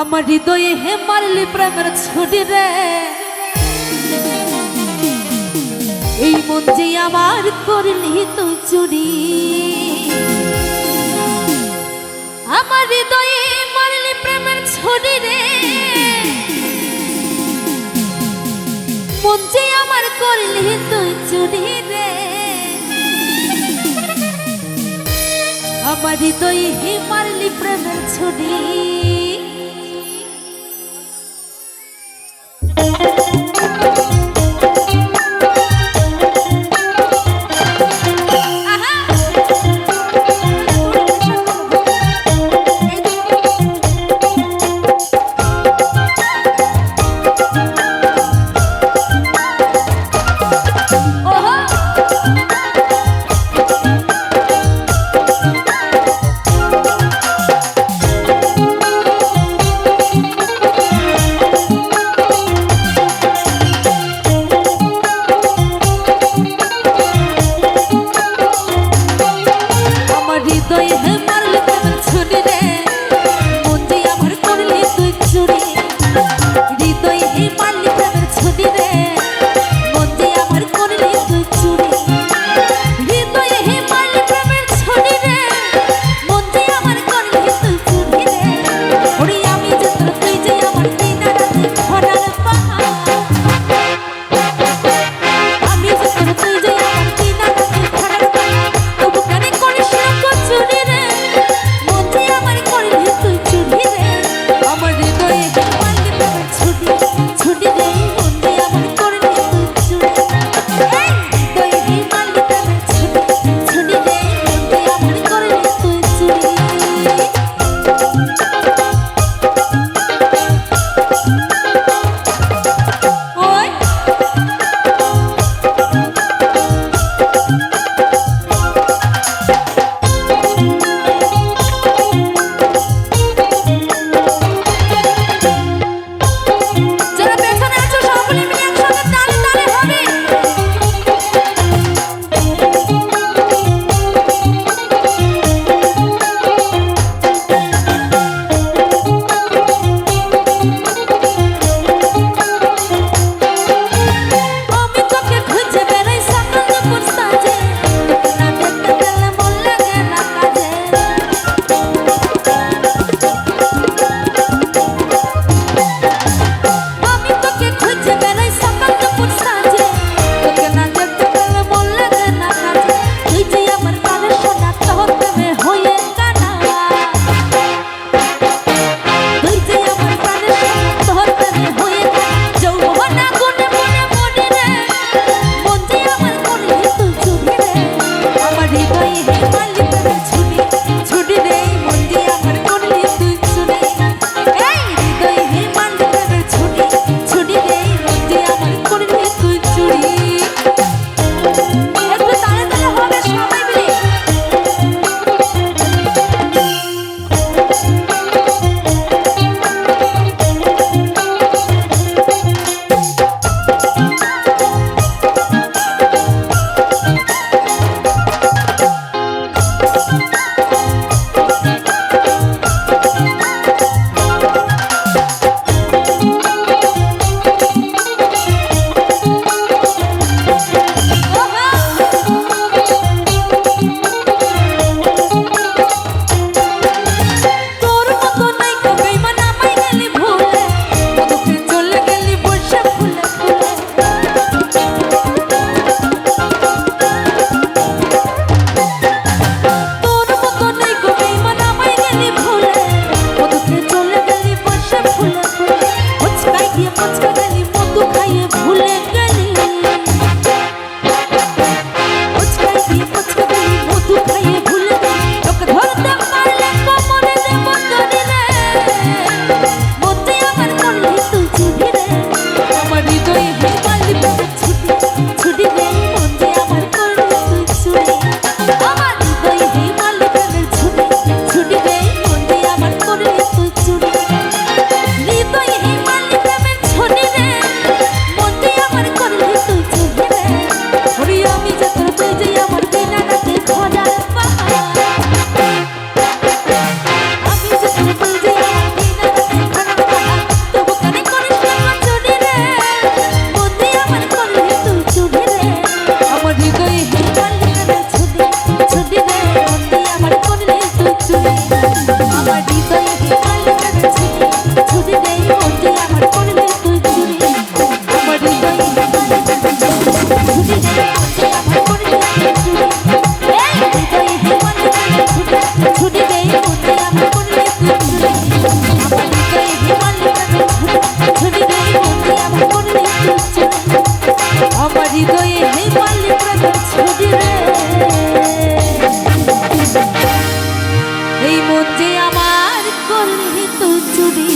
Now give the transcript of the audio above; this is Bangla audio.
আমার হৃদয়ে হে মারলি প্রেমের ছুটি রে। এই মন যে আমার করলি তুই চুরি। আমার হৃদয়ে মারলি প্রেমের ছুটি রে। মন যে আমার করলি তুই চুরি রে। আমার হৃদয়ে হে মারলি প্রেমের ছুটি। এই মন যে আমার তুই চুরি।